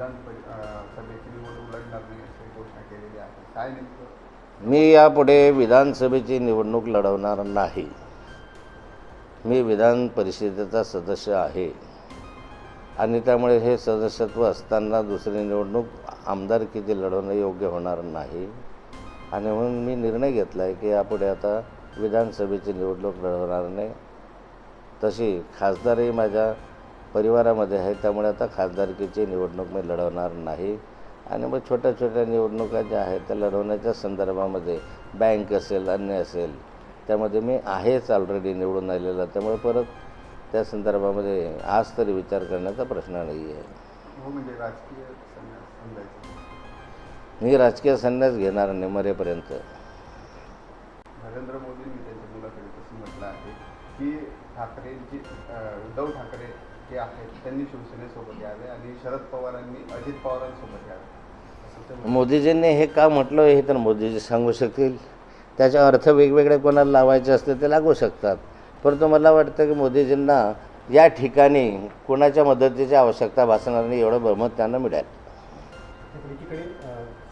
विधान सभेची निवडणूक लढणार नाही अशी घोषणा केलेली आहे. काय नेमकं? मी यापुढे विधानसभेची निवडणूक लढवणार नाही. मी विधान परिषदेचा सदस्य आहे. आणि त्यामुळे हे सदस्यत्व असताना दुसरी निवडणूक आमदारकीची लढवणं योग्य होणार नाही. आणि म्हणून मी निर्णय घेतला आहे की यापुढे आता विधानसभेची निवडणूक लढवणार नाही. तशी खासदारही माझ्या परिवारामध्ये आहे त्यामुळे आता खासदारकीची निवडणूक मी लढवणार नाही. आणि मग छोट्या छोट्या निवडणुका ज्या आहेत त्या लढवण्याच्या संदर्भामध्ये बँक असेल अन्य असेल त्यामध्ये मी आहेच ऑलरेडी निवडून आलेला. त्यामुळे परत त्या संदर्भामध्ये आज तरी विचार करण्याचा प्रश्न नाही आहे हो म्हणजे राजकीय संन्यास समजायचं मी राजकीय संन्यास घेणार नाही मरेपर्यंत नरेंद्र मोदींनी त्यांच्या मुलाखतीत असं म्हटलं आहे की ठाकरेंची उद्धव ठाकरे जे आहेत त्यांनी शिवसेनेसोबत यावे आणि शरद पवारांनी अजित पवारांसोबत यावे. मोदीजींनी हे का म्हटलं हे तर मोदीजी सांगू शकतील. त्याचे अर्थ वेगवेगळे कोणाला लावायचे असते ते लागू शकतात. परंतु मला वाटतं की मोदीजींना या ठिकाणी कोणाच्या मदतीची आवश्यकता भासणार नाही एवढं बहुमत त्यांना मिळेल. तर एकीकडे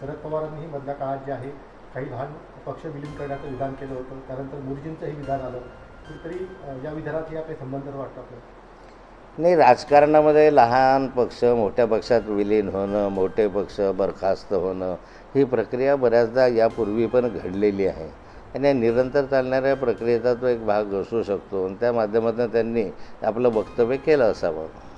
शरद पवारांनीही मधल्या काळात जे आहे काही भाग पक्ष विलीन करण्याचं विधान केलं होतं. त्यानंतर मोदीजींचंही विधान आलं. कुठेतरी अ, या विधानात या काही संबंध वाटतं आपल्याला नाही राजकारणामध्ये लहान पक्ष मोठ्या पक्षात विलीन होणं मोठे पक्ष बरखास्त होणं ही प्रक्रिया बऱ्याचदा यापूर्वी पण घडलेली आहे. आणि या निरंतर चालणाऱ्या प्रक्रियेचा तो एक भाग असू शकतो. आणि त्या माध्यमातून त्यांनी आपलं वक्तव्य केलं असावं.